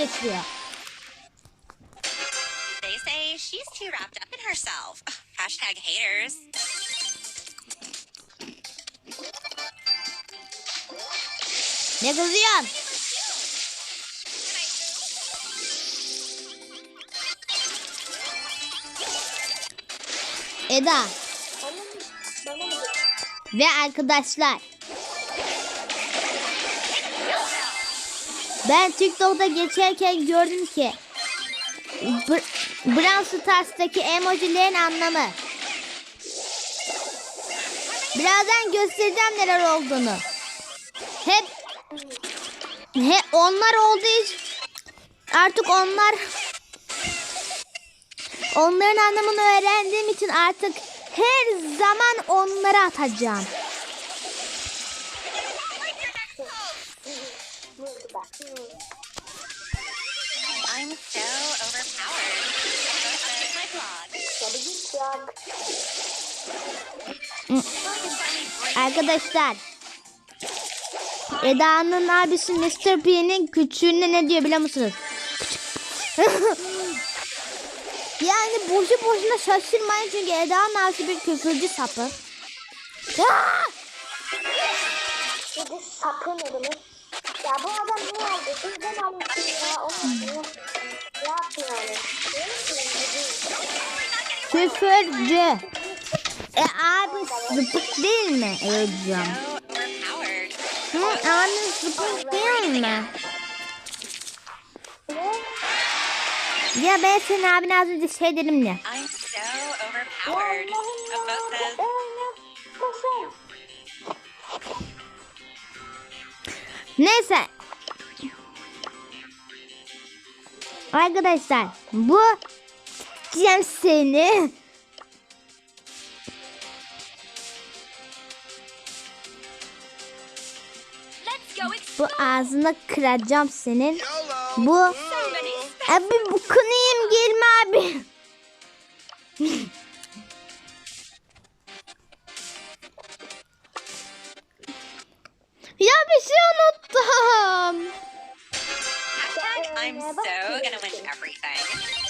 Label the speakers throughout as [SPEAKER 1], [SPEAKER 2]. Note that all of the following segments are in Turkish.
[SPEAKER 1] geçiriyor.
[SPEAKER 2] They say she's too wrapped up in herself. Hashtag haters.
[SPEAKER 1] Ne kızıyorsun? Eda ve arkadaşlar. Ben TikTok'ta geçerken gördüm ki Br Brawl Stars'taki emojilerin anlamı. Birazdan göstereceğim neler olduğunu. Hep he onlar olduğu için artık onlar onların anlamını öğrendiğim için artık her zaman onları atacağım. Arkadaşlar Eda'nın abisi Mr. P'nin küçüğüne ne diyor biliyor musunuz? yani boşu boşuna şaşırmayın çünkü Eda'nın abisi bir küfürcü sapı.
[SPEAKER 3] Sapı ne demek? Ya bu adam ne oldu? Sizden almışsın ya.
[SPEAKER 1] Küfürcü. E abi zıpık değil mi? Evet canım. Hı, abi zıpık değil mi? Ya ben senin abine az önce şey dedim ya. Neyse. Arkadaşlar bu diyeceğim seni. Bu ağzını kıracağım senin. Bu abi bu kınayım gelme abi. ya bir şey unuttum.
[SPEAKER 2] I'm so gonna win everything.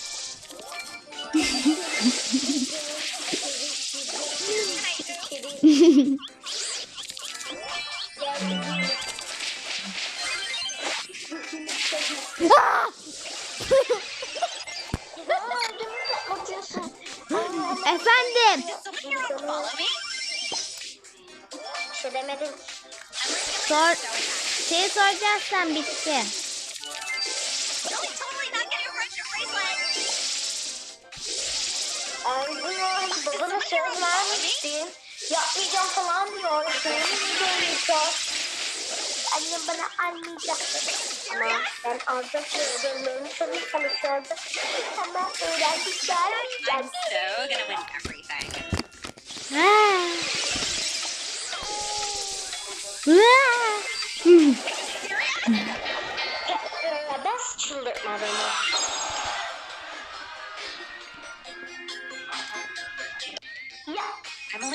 [SPEAKER 3] Demedim.
[SPEAKER 1] Sor. Şey soracağız sen bitti.
[SPEAKER 3] Ay bu babana söz vermiştin. Yapmayacağım falan diyor. Senin söyleyeceğim. Annem bana almayacak. Ama ben alacak sözlerimi sana çalışıyordum. Ama öğrendikler.
[SPEAKER 2] I'm so gonna win everything.
[SPEAKER 1] Aa. Aa. Hı.
[SPEAKER 3] Ben çıldırtma beni.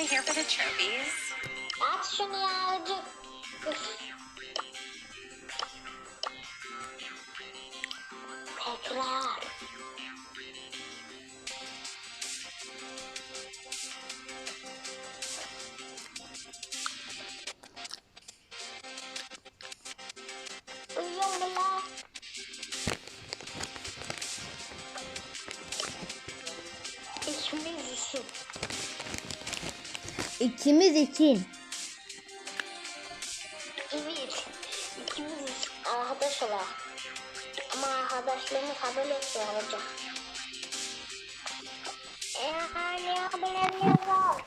[SPEAKER 2] here for the trophies.
[SPEAKER 3] Action! Take it out. Ich. İkimiz için.
[SPEAKER 1] İçin.
[SPEAKER 3] Evet. İkimiz arkadaş olalım. Ama arkadaşlarımız haber etmiyor olacak. Eee ne haberleri var?